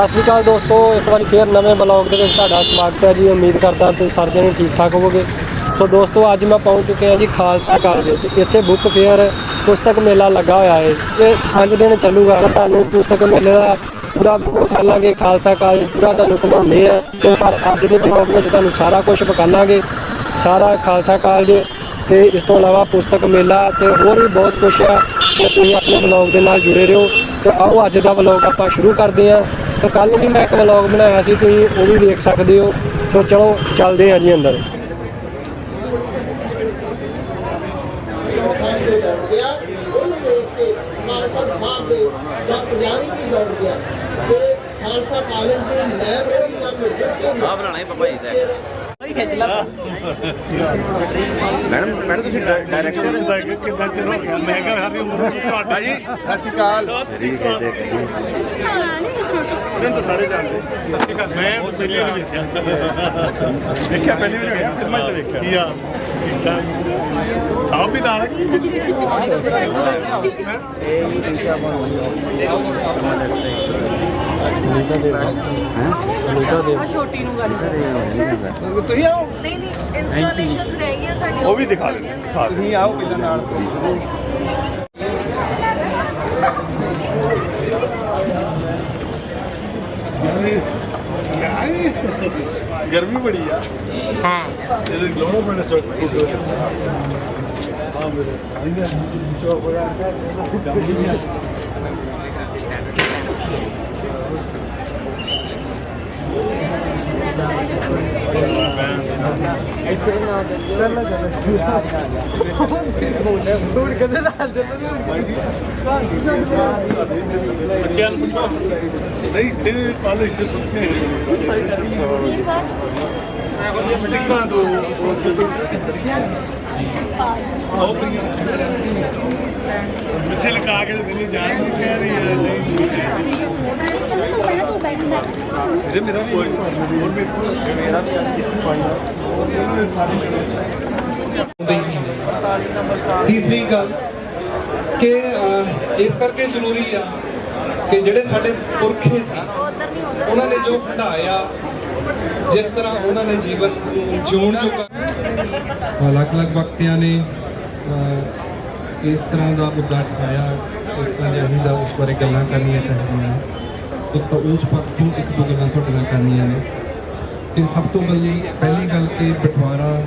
ਸਤਿ ਸ਼੍ਰੀ ਅਕਾਲ ਦੋਸਤੋ, ਇੱਕ ਵਾਰੀ ਫੇਰ ਨਵੇਂ ਬਲੌਗ ਦੇ ਵਿੱਚ ਤੁਹਾਡਾ ਸਵਾਗਤ ਹੈ ਜੀ। ਉਮੀਦ ਕਰਦਾ ਤੁਸੀਂ ਸਾਰੇ ਜਣੇ ਠੀਕ ਠਾਕ ਹੋਵੋਗੇ। ਸੋ ਦੋਸਤੋ, ਅੱਜ ਮੈਂ ਪਹੁੰਚ ਚੁੱਕਿਆ ਜੀ ਖਾਲਸਾ ਕਾਲਜ ਤੇ ਇੱਥੇ ਬੁੱਕ ਫੇਅਰ ਪੁਸਤਕ ਮੇਲਾ ਲੱਗਾ ਹੋਇਆ ਹੈ। ਇਹ ਪੰਜ ਦਿਨ ਚੱਲੂਗਾ। ਤੁਹਾਨੂੰ ਪੁਸਤਕ ਮੇਲੇ ਦਾ ਪੂਰਾ ਵਿਖਾਲਾਂਗੇ ਖਾਲਸਾ ਕਾਲਜ ਪੂਰਾ ਤੁਹਾਨੂੰ ਘੁਮਾਉਂਦੇ ਆ। ਤੇ ਪਰ ਅੱਜ ਦੇ ਬਲੌਗ ਵਿੱਚ ਤੁਹਾਨੂੰ ਸਾਰਾ ਕੁਝ ਵਿਖਾਲਾਂਗੇ। ਸਾਰਾ ਖਾਲਸਾ ਕਾਲਜ ਤੇ ਇਸ ਤੋਂ ਇਲਾਵਾ ਪੁਸਤਕ ਮੇਲਾ ਤੇ ਹੋਰ ਵੀ ਬਹੁਤ ਕੁਝ ਆ। ਤੇ ਤੁਸੀਂ ਆਪਣੇ ਬਲੌਗ ਦੇ ਨਾਲ ਜੁੜੇ ਰਹੋ। ਤੇ ਆਓ, ਅੱਜ ਦਾ ਬਲੌਗ ਆਪਾਂ ਸ਼ੁਰੂ ਕਰਦੇ ਹਾਂ। ਤੇ ਕੱਲ ਵੀ ਮੈਂ ਇੱਕ ਬਲੌਗ ਬਣਾਇਆ ਸੀ, ਤੁਸੀਂ ਉਹ ਵੀ ਦੇਖ ਸਕਦੇ ਹੋ। ਸੋ ਚਲੋ, ਚੱਲਦੇ ਹਾਂ ਜੀ ਅੰਦਰ। ਖਾਲਸਾ ਕਾਲਜ ਦੇ ਲਾਇਬ੍ਰੇਰੀ ਆਹ ਬਣਾਉਣਾ ਹੈ ਪਾਪਾ ਜੀ ਦਾ। ਮੈਡਮ ਮੈਡਮ ਤੁਸੀਂ ਡਾਇਰੈਕਟਰ ਦਾ ਕਿੱਦਾਂ ਚਿਰ ਹੋ ਗਿਆ ਮੈਂ ਕਿਹਾ ਸਾਡੀ ਉਮਰ ਤੁਹਾਡਾ ਭਾਜੀ ਸਤਿ ਸ਼੍ਰੀ ਅਕਾਲ। ਇਹਨਾਂ ਤਾਂ ਸਾਰੇ ਜਾਣਦੇ। ਮੈਂ ਪਹਿਲੀ ਵਾਰ ਵੇਖਿਆ। ਦੇਖਿਆ ਪਹਿਲੀ ਵਾਰ ਹੋਇਆ। ਫਿਲਮਾਂ 'ਚ ਦੇਖਿਆ। ਕੀ ਆ? ਠੀਕ ਠਾਕ ਸਾਹਬ ਵੀ ਨਾਲ ਤੁਸੀਂ ਆਓ ਨਹੀਂ ਨਹੀਂ ਇੰਸਟਾਲੇਸ਼ਨਸ ਰਹਿ ਗਈਆਂ ਸਾਡੀਆਂ ਉਹ ਵੀ ਦਿਖਾ ਦੇ ਦੇ ਤੁਸੀਂ ਆਓ ਪਹਿਲਾਂ ਨਾਲ। ਗਰਮੀ ਬੜੀ ਆ। ਹਾਂ। ਇਹ ਹਾਂ ਮੇਰੇ ਆਈਆਂ ਚੋ ਬੜਾ ਬੱਚਿਆਂ ਨੂੰ ਪੁੱਛੋ ਨਹੀਂ ਤੇ ਕੱਲ ਇੱਥੇ ਸੁੱਤੇ ਸਿੱਖਾਂ ਤੋਂ ਆਓ ਪਿੱਛੇ ਲਗਾ ਕੇ ਮੈਨੂੰ ਜਾਣ ਨਹੀਂ ਕਹਿ ਰਹੀ ਹੈ ਨਹੀਂ ਇਹ ਮੇਰਾ ਵੀ ਹੋਰ ਮੇਰੇ ਕੋਲ ਮੇਰਾ ਵੀ ਤੀਸਰੀ ਗੱਲ ਕਿ ਇਸ ਕਰਕੇ ਜ਼ਰੂਰੀ ਆ ਕਿ ਜਿਹੜੇ ਸਾਡੇ ਪੁਰਖੇ ਸੀ ਉਹਨਾਂ ਨੇ ਜੋ ਹੰਡਾਇਆ ਜਿਸ ਤਰ੍ਹਾਂ ਉਹਨਾਂ ਨੇ ਜੀਵਨ ਨੂੰ ਜਿਉਣ ਜੋਗਾ ਅਲੱਗ-ਅਲੱਗ ਵਕਤਿਆਂ ਨੇ ਇਸ ਤਰ੍ਹਾਂ ਦਾ ਮੁੱਦਾ ਉਠਾਇਆ ਇਸ ਤਰ੍ਹਾਂ ਦੇ ਅਸੀਂ ਦਾ ਉਸ ਬਾਰੇ ਗੱਲਾਂ ਕਰਨੀਆਂ ਚਾਹੀਦੀਆਂ ਨੇ। ਇੱਕ ਤਾਂ ਉਸ ਪੱਖ ਤੋਂ ਇੱਕ ਦੋ ਗੱਲਾਂ ਤੁਹਾਡੇ ਨਾਲ ਕਰਨੀਆਂ ਨੇ। ਕਿ ਸਭ ਤੋਂ ਪਹਿਲੀ ਪਹਿਲੀ ਗੱਲ ਕਿ ਬਟਵਾਰਾ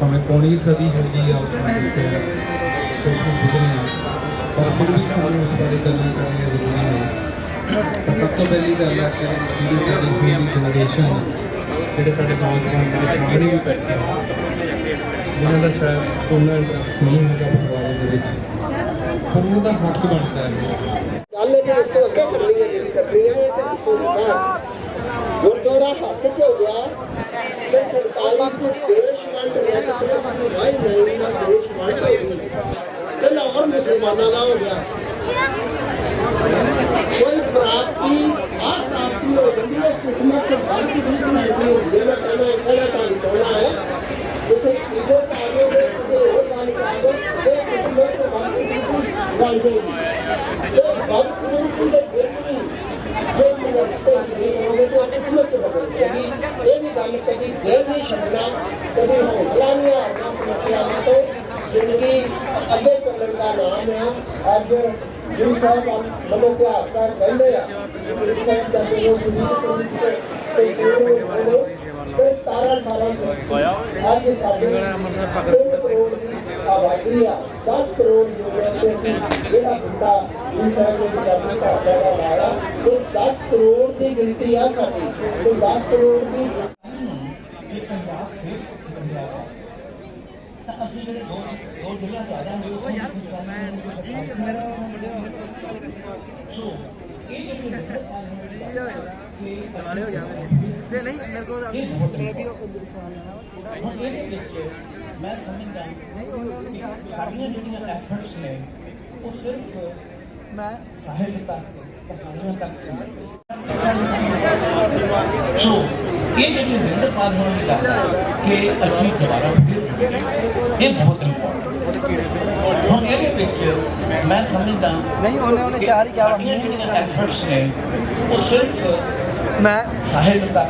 ਭਾਵੇਂ ਪੌਣੀ ਸਦੀ ਹੈਗੀ ਆ ਉਸ ਬਾਰੇ ਉਸ ਨੂੰ ਗੁਜ਼ਰਨਾ ਪਰ ਫਿਰ ਵੀ ਸਾਨੂੰ ਉਸ ਬਾਰੇ ਗੱਲਾਂ ਕਰਨੀਆਂ ਜ਼ਰੂਰੀ ਨੇ। ਤਾਂ ਸਭ ਤੋਂ ਪਹਿਲੀ ਗੱਲ ਹੈ ਕਿ ਜਿਹੜੀ ਸਾਡੀ ਪੀੜ੍ਹੀ ਜਨਰੇਸ਼ਨ ਜਿਹੜੇ ਸਾਡੇ ਨੌਜਵਾਨ ਮੇਰੇ ਸਾਹਮਣੇ ਵੀ ਬੈਠੇ ਆ ਜਿਨ੍ਹਾਂ ਦਾ ਸ਼ਾਇਦ ਉਹਨਾਂ ਇੰਟਰਸਟ ਨਹੀਂ ਹੈਗਾ ਬਟਵਾਰੇ ਦੇ ਵਿੱਚ। ਪਰ ਉਹਨਾਂ ਦਾ ਹੱਕ ਬਣਦਾ ਹੈ। ਗੱਲ ਇਹ ਇਸ ਤੋਂ ਅੱਗੇ ਕਰਨੀ ਹੈ, ਜਿਹੜੀ ਕਰਨੀ ਹੈ ਤੇ ਪਿੱਛੋਂ ਦੀ ਬਾਹਰ। ਗੁਰਦੁਆਰਾ ਹੱਥ 'ਚ ਹੋ ਗਿਆ ਤੇ 47 ਨੂੰ ਦੇਸ਼ ਵੰਡ ਰਿਹਾ ਕਿ ਭਾਈ ਨਹੀਂ ਨਾ ਦੇਸ਼ ਵੰਡ ਹੋ ਤੇ ਲਾਹੌਰ ਮੁਸਲਮਾਨਾਂ ਦਾ ਹੋ ਗਿਆ ਕੋਈ ਪ੍ਰਾਪਤੀ ਆ ਪ੍ਰਾਪਤੀ ਹੋ ਜਾਂਦੀ ਹੈ ਕਿਸਮਤ ਹਰ ਕਿਸੇ ਦੀ ਨਹੀਂ ਹੁੰਦੀ ਹੈ ਮੈਂ ਕਹਿੰਦਾ ਇਹ ਕਿਹੜਾ ਕੰਮ ਚਾਹਣਾ ਹੈ ਕਿਸੇ ਈਗੋ ਕਾਰੋਗੇ ਕਿਸੇ ਹੋਰ ਗੱਲ ਕਾਰੋ ਇਹ ਕਿਸਮਤ ਤੋਂ ਬਾਅਦ ਕਿਸੇ ਦੀ ਬਣ ਜਾਏਗੀ ਇਹ ਬਾਤ ਕਿਸਮਤ ਦੇ ਵਿੱਚ ਵੀ ਜੇ ਸੰਗਤ ਤੇ ਨਹੀਂ ਕਰੋਗੇ ਤਾਂ ਕਿਸਮਤ ਬਦਲ ਜਾਏਗੀ ਇਹ ਵੀ ਗੱਲ ਕਦੀ ਦੇਰ ਨਹੀਂ ਛੱਡਣਾ ਕਦੀ ਹੌਸਲਾ ਨਹੀਂ ਹਾਰਨਾ ਸਮੱਸਿਆਵਾਂ ਤੋਂ ਜ਼ਿੰਦਗੀ ਅੱਗੇ ਚੱਲਣ ਦਾ ਨਾਮ ਆ ਅੱਜ ਗੁਰੂ ਸਾਹਿਬ ਵੱਲੋਂ ਇਤਿਹਾਸਕਾਰ ਕਹਿੰਦੇ ਆ ਕਿ ਸਾਹਿਬ ਦਾ ਜੋ ਜ਼ਿੰਦਗੀ ਤੇ ਤੇ ਸਾਰਾ 18 ਅੱਜ ਸਾਡੇ ਤਿੰਨ ਕਰੋੜ ਦੀ ਆਬਾਦੀ ਆ 10 ਕਰੋੜ ਜੁੜਿਆ ਤੇ ਜਿਹੜਾ ਬੁੱਢਾ ਗੁਰੂ ਸਾਹਿਬ ਨੇ ਪੰਜਾਬੀ ਭਾਸ਼ਾ ਦਾ ਲਾਇਆ, ਉਹ 10 ਕਰੋੜ ਦੀ ਗਿਣਤੀ ਆ ਸਾਡੀ ਤੇ 10 ਕਰੋੜ ਦੀ ਮੈਂ ਸਮਝਦਾ ਕਿ ਸਾਡੀਆਂ ਜਿਹੜੀਆਂ ਐਫਰਟਸ ਨੇ ਉਹ ਸਿਰਫ ਮੈਂ ਸਾਹਿਲ ਤੱਕ ਕਹਾਣੀਆਂ ਤੱਕ ਸੀ ਸੋ ਇਹ ਜਿਹੜੀ ਜ਼ਿੰਦਗੀ ਪਾਰ ਹੋਣ ਦੀ ਗੱਲ ਹੈ ਕਿ ਅਸੀਂ ਦੁਬਾਰਾ ਫਿਰ ਜੁੜੀਏ, ਇਹ ਬਹੁਤ ਹੁਣ ਇਹਦੇ ਵਿੱਚ ਮੈਂ ਸਮਝਦਾ ਨਹੀਂ ਉਹਨੇ ਉਹਨੇ ਚਾਰ ਹੀ ਕਿਹਾ ਸਾਡੀਆਂ ਜਿਹੜੀਆਂ ਐਫਰਟਸ ਨੇ ਉਹ ਸਿਰਫ ਮੈਂ ਸਾਹਿਲ ਦਾ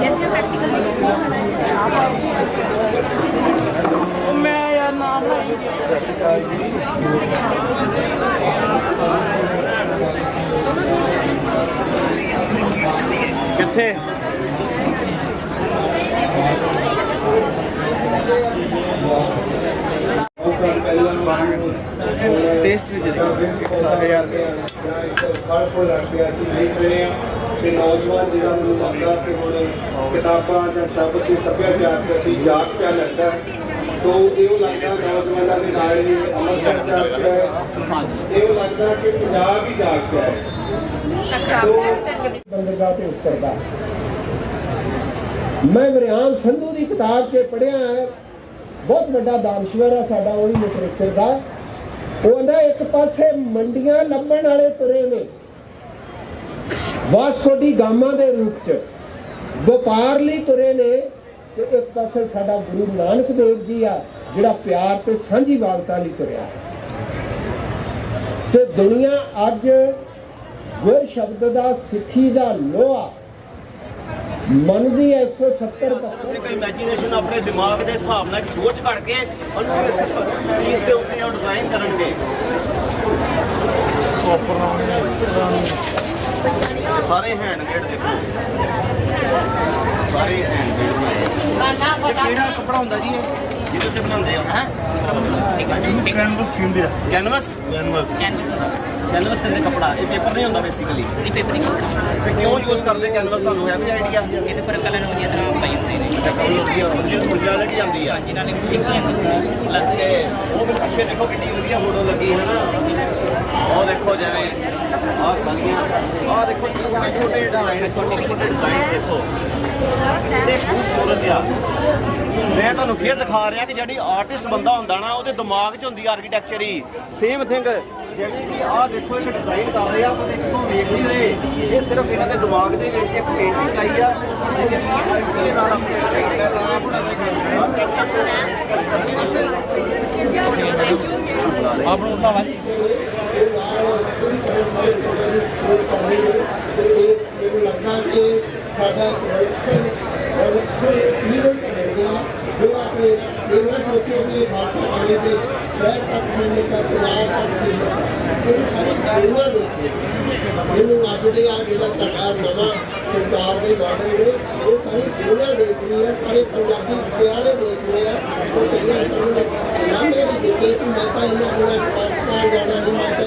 ਐਸੇ ਪ੍ਰੈਕਟੀਕਲ ਮੈਂ ਕਿੱਥੇ? ਟੇਸਟ ਵੀ ਜਿਹੜਾ 1000 ਫਲ ਫੁੱਲ ਅਸੀਂ ਦੇਖ ਰਹੇ ਹਾਂ ਕਿ ਨੌਜਵਾਨ ਜਿਹੜਾ ਨੂੰ ਲੱਗਦਾ ਕਿ ਹੁਣ ਕਿਤਾਬਾਂ ਜਾਂ ਸ਼ਬਦ ਦੇ ਸੱਭਿਆਚਾਰ ਪ੍ਰਤੀ ਜਾਗ ਪਿਆ ਲੱਗਦਾ ਤੋ ਇਹੋ ਲੱਗਦਾ ਨੌਜਵਾਨਾਂ ਦੇ ਨਾਲ ਹੀ ਅੰਮ੍ਰਿਤਸਰ ਜਾਗ ਪਿਆ ਹੈ ਇਹੋ ਲੱਗਦਾ ਕਿ ਪੰਜਾਬ ਹੀ ਜਾਗ ਪਿਆ ਹੈ ਬੰਦਰਗਾਹ ਤੇ ਉਤਰਦਾ ਮੈਂ ਮਰਿਆਮ ਸੰਧੂ ਦੀ ਕਿਤਾਬ 'ਚ ਪੜ੍ਹਿਆ ਹੈ। ਬਹੁਤ ਵੱਡਾ ਦਾਨਸ਼ਵਰ ਹੈ ਸਾਡਾ, ਉਹ ਉਹੀ ਲਿਟਰੇਚਰ ਦਾ। ਉਹ ਕਹਿੰਦਾ, ਇੱਕ ਪਾਸੇ ਮੰਡੀਆਂ ਲੱਭਣ ਵਾਲੇ ਤੁਰੇ ਨੇ। ਵਾਸਕੋ ਡੀ ਗਾਮਾ ਦੇ ਰੂਪ 'ਚ। ਵਪਾਰ ਲਈ ਤੁਰੇ ਨੇ। ਤੇ ਇੱਕ ਪਾਸੇ ਸਾਡਾ ਗੁਰੂ ਨਾਨਕ ਦੇਵ ਜੀ ਆ ਜਿਹੜਾ ਪਿਆਰ ਤੇ ਸਾਂਝੀਵਾਲਤਾ ਲਈ ਤੁਰਿਆ। ਤੇ ਦੁਨੀਆ ਅੱਜ ਗੁਰ ਸ਼ਬਦ ਦਾ ਸਿੱਖੀ ਦਾ ਲੋਹਾ ਮੰਨਦੀ ਹੈ 170 ਪੱਖੋਂ। ਇੱਕ ਇਮੇਜਿਨੇਸ਼ਨ ਆਪਣੇ ਦਿਮਾਗ ਦੇ ਹਿਸਾਬ ਨਾਲ ਇੱਕ ਸੋਚ ਘੜ ਕੇ ਉਹਨੂੰ ਇਸ ਪੀਸ ਦੇ ਉੱਤੇ ਉਹ ਡਿਜ਼ਾਈਨ ਕਰਨਗੇ। ਇਹ ਸਾਰੇ ਹੈਂਡਮੇਡ ਦੇਖੋ। ਸਾਰੇ ਹੈਂਡਮੇਡ ਬਣਾਏ ਇਹ ਕਿਹੜਾ ਕੱਪੜਾ ਹੁੰਦਾ ਜੀ ਇਹ? ਜਿਹਦੇ ਤੇ ਬਣਾਉਂਦੇ ਆ? ਹੈ? ਕੈਨਵਸ ਕਹਿੰਦੇ ਆ? ਕੈਨਵਸ ਕੈਨਵਸ ਕੈਨਵਸ ਕਹਿੰਦੇ ਕੱਪੜਾ? ਇਹ ਪੇਪਰ ਨਹੀਂ ਹੁੰਦਾ ਬੇਸਿਕਲੀ ਇਹ ਪੇਪਰ ਹੀ ਕੱਪੜਾ। ਕਿਉਂ ਯੂਜ਼ ਕਰਦੇ ਕੈਨਵਸ ਤੁਹਾਨੂੰ ਹੈ ਕੋਈ ਆਈਡੀਆ ਇਹਦੇ ਪਰ ਕਲਰ ਵਧੀਆ ਤਰ੍ਹਾਂ ਪਾਈ ਹੁੰਦੇ ਨੇ। ਅੱਛਾ ਕਲਰ ਵਧੀਆ ਓਰੀਜਨਲਿਟੀ ਆਉਂਦੀ ਆ। ਜਿਨ੍ਹਾਂ ਨੇ ਫਿਕਸ ਨਹੀਂ ਲੱਗ ਤੇ ਉਹ ਮੈਨੂੰ ਪਿੱਛੇ ਦੇਖੋ ਕਿੰਨੀ ਵਧੀਆ ਫੋਟੋ ਲੱਗੀ ਹੈ ਨਾ। ਉਹ ਦੇਖੋ ਜਿਵੇਂ ਆਹ ਸਾਰੀਆਂ ਦੇਖੋ ਛੋਟੇ ਛੋਟੇ ਡਿਜ਼ਾਈਨ ਛੋਟੇ ਛੋਟੇ ਡਿਜ਼ਾਈਨ ਦੇਖੋ। ਕਿੰਨੇ ਖੂਬਸੂਰਤ ਆ। ਮੈਂ ਤੁਹਾਨੂੰ ਫੇਰ ਦਿਖਾ ਰਿਹਾ ਕਿ ਜਿਹੜੀ ਆਰਟਿਸਟ ਬੰਦਾ ਹੁੰਦਾ ਨਾ, ਉਹਦੇ ਦਿਮਾਗ 'ਚ ਹੁੰਦੀ ਆਰਕੀਟੈਕਚਰ ਹੀ। ਸੇਮ ਥਿੰਗ ਜਿਵੇਂ ਕਿ ਆਹ ਦੇਖੋ, ਇੱਕ ਡਿਜ਼ਾਈਨ ਕਰ ਰਹੇ ਆ ਪਰ ਇੱਥੋਂ ਵੇਖ ਨਹੀਂ ਰਹੇ। ਇਹ ਸਿਰਫ ਇਹਨਾਂ ਦੇ ਦਿਮਾਗ ਦੇ ਵਿੱਚ ਇੱਕ ਪੇਂਟਿੰਗ ਆਈ ਆ। ਇਹਦੇ ਨਾਲ ਆਪਣੇ ਡਿਜ਼ਾਈਨ ਦਾ ਨਾਮ ਮੈਨੂੰ ਲੱਗਦਾ ਕਿ ਸਾਡਾ ਈਵੈਂਟ ਬਣ ਗਿਆ ਜਿਹੜਾ ਕਿ ਇਹ ਨਾ ਸੋਚੋ ਕਿ ਖਾਲਸਾ ਕਾਲਜ ਦੇ ਸ਼ਹਿਰ ਤੱਕ ਸੀਮਿਤ ਹੈ ਪੰਜਾਬ ਤੱਕ ਸੀਮਿਤ ਹੈ ਇਹ ਸਾਰੀ ਦੁਨੀਆ ਹੈ ਇਹਨੂੰ ਅੱਜ ਦੇ ਆ ਜਿਹੜਾ ਤੁਹਾਡਾ ਨਵਾਂ ਸੰਚਾਰ ਦੇ ਮਾਡਲ ਨੇ, ਇਹ ਸਾਰੀ ਦੁਨੀਆ ਦੇਖ ਰਹੀ ਹੈ ਸਾਰੇ ਪੰਜਾਬੀ ਪਿਆਰੇ ਦੇਖ ਰਹੇ ਆ, ਉਹ ਕਹਿੰਦੇ ਸਾਨੂੰ ਨਾਮੇ ਵੀ ਦਿੱਤੇ ਕਿ ਮੈਂ ਤਾਂ ਇਹਨਾਂ ਕੋਲ ਪਾਕਿਸਤਾਨ ਜਾਣਾ ਹੀ ਮੈਂ ਤਾਂ